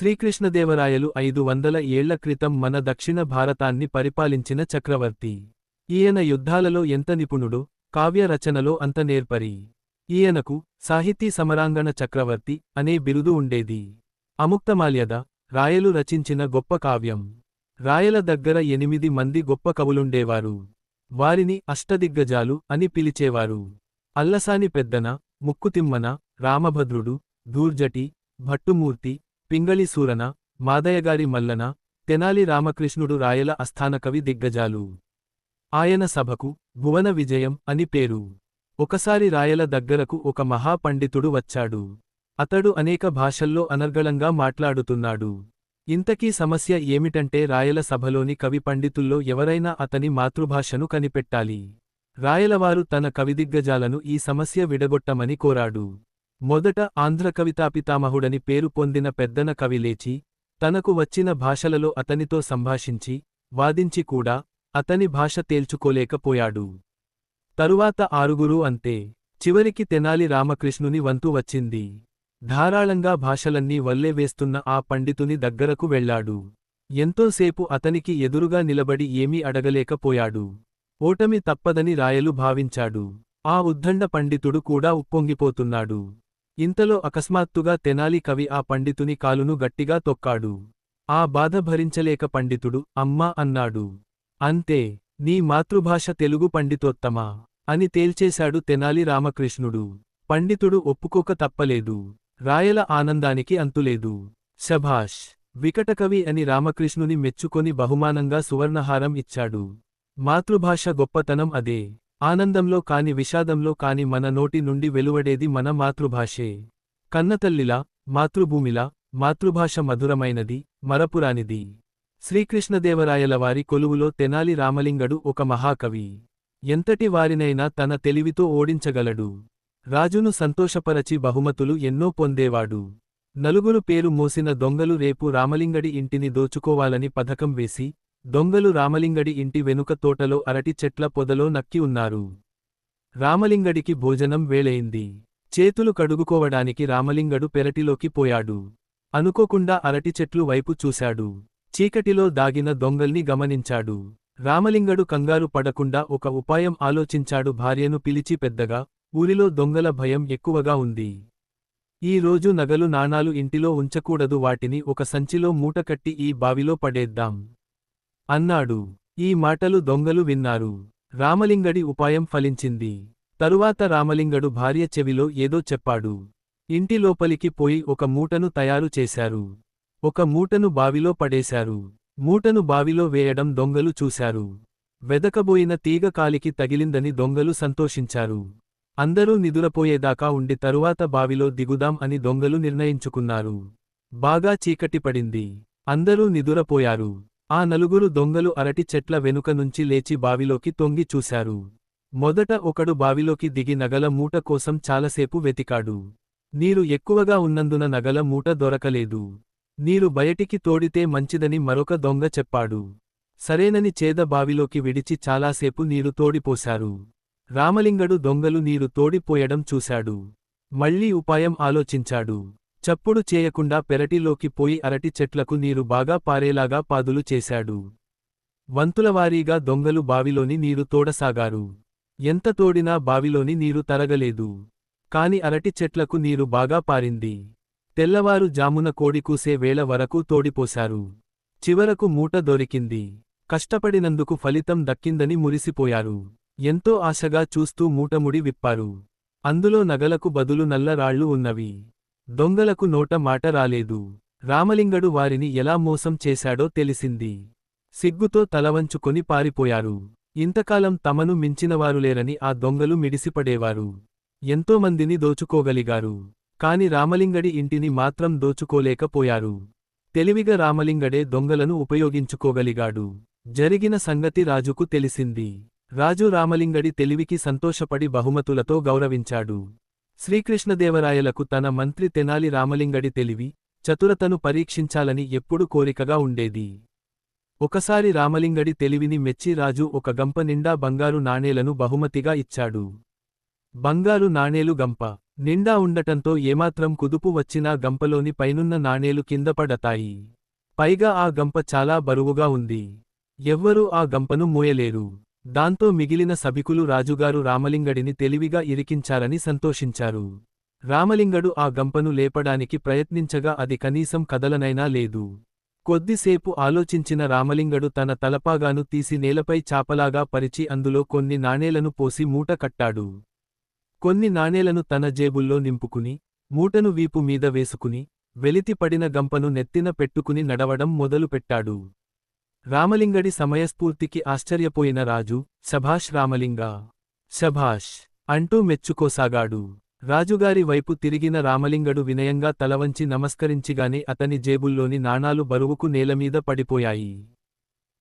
శ్రీకృష్ణదేవరాయలు ఐదు వందల ఏళ్ళ క్రితం మన దక్షిణ భారతాన్ని పరిపాలించిన చక్రవర్తి. ఈయన యుద్ధాలలో ఎంత నిపుణుడో కావ్య రచనలో అంత నేర్పరి. ఈయనకు సాహితీ సమరాంగణ చక్రవర్తి అనే బిరుదు ఉండేది. అముక్తమాల్యద రాయలు రచించిన గొప్ప కావ్యం. రాయల దగ్గర ఎనిమిది మంది గొప్ప కవులుండేవారు. వారిని అష్టదిగ్గజాలు అని పిలిచేవారు. అల్లసాని పెద్దన ముక్కుతిమ్మన రామభద్రుడు దూర్జటి భట్టుమూర్తి పింగళి సూరన మాదయ్యగారి మల్లన తెనాలి రామకృష్ణుడు రాయల అస్థానకవి దిగ్గజాలు ఆయన సభకు భువన విజయం అని పేరు ఒకసారి రాయల దగ్గరకు ఒక మహాపండితుడు వచ్చాడు అతడు అనేక భాషల్లో అనర్గళంగా మాట్లాడుతున్నాడు ఇంతకీ సమస్య ఏమిటంటే రాయల సభలోని కవి పండితుల్లో ఎవరైనా అతని మాతృభాషను కనిపెట్టాలి రాయలవారు తన కవిదిగ్గజాలను ఈ సమస్య విడగొట్టమని కోరాడు మొదట ఆంధ్ర కవితాపితామహుడని పేరు పొందిన పెద్దన కవి లేచి తనకు వచ్చిన భాషలలో అతనితో సంభాషించి వాదించి కూడా అతని భాష తేల్చుకోలేకపోయాడు. తరువాత ఆరుగురు అంతే. చివరికి తెనాలి రామకృష్ణుని వంతు వచ్చింది. ధారాళంగా భాషలన్నీ వల్లెవేస్తున్న ఆ పండితుని దగ్గరకు వెళ్ళాడు ఎంతోసేపు అతనికి ఎదురుగా నిలబడి ఏమీ అడగలేకపోయాడు. ఓటమి తప్పదని రాయలు భావించాడు. ఆ ఉద్దండ పండితుడు కూడా ఉప్పొంగిపోతున్నాడు. ఇంతలో అకస్మాత్తుగా తెనాలి కవి ఆ పండితుని కాలును గట్టిగా తొక్కాడు. ఆ బాధ భరించలేక పండితుడు అమ్మా అన్నాడు. అంతే నీ మాతృభాష తెలుగు పండితోత్తమా? అని తేల్చేశాడు తెనాలి రామకృష్ణుడు. పండితుడు ఒప్పుకోక తప్పలేదు. రాయల ఆనందానికి అంతులేదు. శభాష్ వికటకవి అని రామకృష్ణుని మెచ్చుకొని బహుమానంగా సువర్ణహారం ఇచ్చాడు. మాతృభాష గొప్పతనం అదే. ఆనందంలో కాని విషాదంలో కాని మన నోటి నుండి వెలువడేది మన మాతృభాషే. కన్నతల్లిలా మాతృభూమిలా మాతృభాష మధురమైనది మరపురానిది. శ్రీకృష్ణదేవరాయల వారి కొలువులో తెనాలి రామలింగడు ఒక మహాకవి. ఎంతటి వారినైనా తన తెలివితో ఓడించగలడు. రాజును సంతోషపరచి బహుమతులు ఎన్నో పొందేవాడు. నలుగురు పేరు మోసిన దొంగలు రేపు రామలింగడి ఇంటిని దోచుకోవాలని పథకం వేసి దొంగలు రామలింగడి ఇంటి వెనుక తోటలో అరటి చెట్ల పొదలో నక్కి ఉన్నారు. రామలింగడికి భోజనం వేళయింది. చేతులు కడుగుకోవడానికి రామలింగడు పెరటిలోకి పోయాడు. అనుకోకుండా అరటి చెట్లు వైపు చూశాడు. చీకటిలో దాగిన దొంగల్ని గమనించాడు. రామలింగడు కంగారు పడకుండా ఒక ఉపాయం ఆలోచించాడు భార్యను పిలిచి పెద్దగా ఊరిలో దొంగల భయం ఎక్కువగా ఉంది. ఈ రోజు నగలు నాణాలు ఇంటిలో ఉంచకూడదు వాటిని ఒక సంచిలో మూటకట్టి ఈ బావిలో పడేద్దాం. అన్నాడు. ఈ మాటలు దొంగలు విన్నారు. రామలింగడి ఉపాయం ఫలించింది. తరువాత రామలింగడు భార్య చెవిలో ఏదో చెప్పాడు. ఇంటి లోపలికి పోయి ఒక మూటను తయారు చేశారు. ఒక మూటను బావిలో పడేశారు. మూటను బావిలో వేయడం దొంగలు చూశారు. వెదకబోయిన తీగ కాలికి తగిలిందని దొంగలు సంతోషించారు. అందరూ నిదురపోయేదాకా ఉండి తరువాత బావిలో దిగుదాం అని దొంగలు నిర్ణయించుకున్నారు. బాగా చీకటి పడింది. అందరూ నిదురపోయారు. ఆ నలుగురు దొంగలు అరటి చెట్ల వెనుక నుంచి లేచి బావిలోకి తొంగి చూశారు. మొదట ఒకడు బావిలోకి దిగి నగల మూట కోసం చాలాసేపు వెతికాడు. నీరు ఎక్కువగా ఉన్నందున నగల మూట దొరకలేదు. నీరు బయటికి తోడితే మంచిదని మరొక దొంగ చెప్పాడు. సరేనని చేద బావిలోకి విడిచి చాలాసేపు నీరు తోడిపోశారు. రామలింగడు దొంగలు నీరు తోడిపోయడం చూశాడు. మళ్ళీ ఉపాయం ఆలోచించాడు. చప్పుడు చేయకుండా పెరటిలోకి పోయి అరటి చెట్లకు నీరు బాగా పారేలాగా పాదులు చేశాడు. వంతులవారీగా దొంగలు బావిలోని నీరు తోడసాగారు. ఎంత తోడినా బావిలోని నీరు తరగలేదు. కాని అరటి చెట్లకు నీరు బాగా పారింది. తెల్లవారు జామున కోడికూసే వేళ వరకు తోడిపోశారు. చివరకు మూట దొరికింది. కష్టపడినందుకు ఫలితం దక్కిందని మురిసిపోయారు. ఎంతో ఆశగా చూస్తూ మూటముడి విప్పారు. అందులో నగలకు బదులు నల్ల రాళ్ళు ఉన్నవి. దొంగలకు నోట మాట రాలేదు. రామలింగడు వారిని ఎలా మోసం చేశాడో తెలిసింది. సిగ్గుతో తలవంచుకొని పారిపోయారు. ఇంతకాలం తమను మించినవారులేరని ఆ దొంగలు మిడిసిపడేవారు. ఎంతోమందిని దోచుకోగలిగారు. కాని రామలింగడి ఇంటిని మాత్రం దోచుకోలేకపోయారు. తెలివిగా రామలింగడే దొంగలను ఉపయోగించుకోగలిగాడు. జరిగిన సంగతి రాజుకు తెలిసింది. రాజు రామలింగడి తెలివికి సంతోషపడి బహుమతులతో గౌరవించాడు. శ్రీకృష్ణదేవరాయలకు తన మంత్రి తెనాలి రామలింగడి తెలివి చతురతను పరీక్షించాలని ఎప్పుడు కోరికగా ఉండేది. ఒకసారి రామలింగడి తెలివిని మెచ్చి రాజు ఒక గంప నిండా బంగారు నాణేలను బహుమతిగా ఇచ్చాడు. బంగారు నాణేలు గంప నిండా ఉండటంతో ఏమాత్రం కుదుపు వచ్చినా గంపలోని పైనున్న నాణేలు కింద పడతాయి. పైగా ఆ గంప చాలా బరువుగా ఉంది. ఎవ్వరూ ఆ గంపను మోయలేరు. దాంతో మిగిలిన సభికులు రాజుగారు రామలింగడిని తెలివిగా ఇరికించారని సంతోషించారు. రామలింగడు ఆ గంపను లేపడానికి ప్రయత్నించగా అది కనీసం కదలనైనా లేదు. కొద్దిసేపు ఆలోచించిన రామలింగడు తన తలపాగాను తీసి నేలపై చాపలాగా పరిచి అందులో కొన్ని నాణేలను పోసి మూట కట్టాడు. కొన్ని నాణేలను తన జేబుల్లో నింపుకుని మూటను వీపు మీద వేసుకుని వెలితిపడిన గంపను నెత్తిన పెట్టుకుని నడవడం మొదలుపెట్టాడు. రామలింగడి సమయస్ఫూర్తికి ఆశ్చర్యపోయిన రాజు శభాష్ రామలింగా! శభాష్ అంటూ మెచ్చుకోసాగాడు. రాజుగారి వైపు తిరిగిన రామలింగడు వినయంగా తలవంచి నమస్కరించిగానే అతని జేబుల్లోని నాణాలు బరువుకు నేలమీద పడిపోయాయి.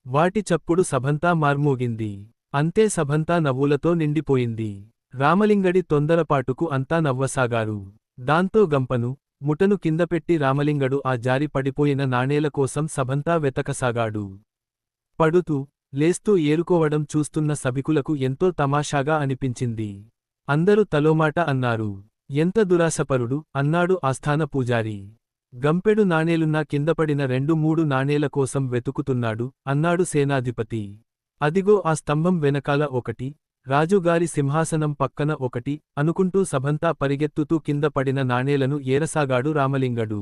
వాటి చప్పుడు సభంతా మార్మోగింది. అంతే సభంతా నవ్వులతో నిండిపోయింది. రామలింగడి తొందరపాటుకు అంతా నవ్వసాగారు. దాంతో గంపను ముటను కిందపెట్టి రామలింగడు ఆ జారి పడిపోయిన నాణేల కోసం సభంతా వెతకసాగాడు. పడుతూ లేస్తూ ఏరుకోవడం చూస్తున్న సభికులకు ఎంతో తమాషాగా అనిపించింది. అందరూ తలోమాట అన్నారు. ఎంత దురాశపరుడు అన్నాడు ఆస్థాన పూజారి. గంపెడు నాణేలున్నా కిందపడిన రెండు మూడు నాణేల కోసం వెతుకుతున్నాడు అన్నాడు సేనాధిపతి. అదిగో ఆ స్తంభం వెనకాల ఒకటి రాజుగారి సింహాసనం పక్కన ఒకటి అనుకుంటూ సభంతా పరిగెత్తుతూ కింద పడిన నాణేలను ఏరసాగాడు రామలింగడు.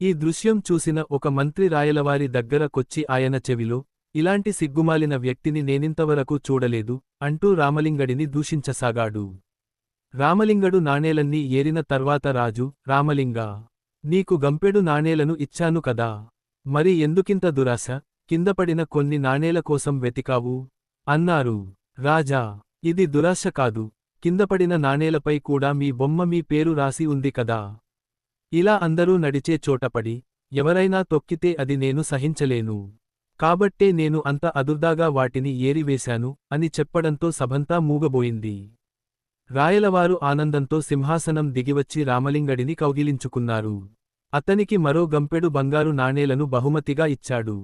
ఈ దృశ్యం చూసిన ఒక మంత్రి రాయలవారి దగ్గర కొచ్చి ఆయన చెవిలో ఇలాంటి సిగ్గుమాలిన వ్యక్తిని నేనింతవరకు చూడలేదు అంటూ రామలింగడిని దూషించసాగాడు. రామలింగడు నాణేలన్నీ ఏరిన తర్వాత రాజు రామలింగా నీకు గంపెడు నాణేలను ఇచ్చాను కదా. మరి ఎందుకింత దురాశ? కిందపడిన కొన్ని నాణేల కోసం వెతికావు? అన్నారు. రాజా ఇది దురాశ కాదు. కిందపడిన నాణేలపై కూడా మీ బొమ్మ మీ పేరు రాసి ఉంది కదా. ఇలా అందరూ నడిచే చోటపడి ఎవరైనా తొక్కితే అది నేను సహించలేను. కాబట్టే నేను అంత అదుర్దాగా వాటిని ఏరివేశాను అని చెప్పడంతో సభంతా మూగబోయింది. రాయలవారు ఆనందంతో సింహాసనం దిగివచ్చి రామలింగడిని కౌగిలించుకున్నారు. అతనికి మరో గంపెడు బంగారు నాణేలను బహుమతిగా ఇచ్చాడు.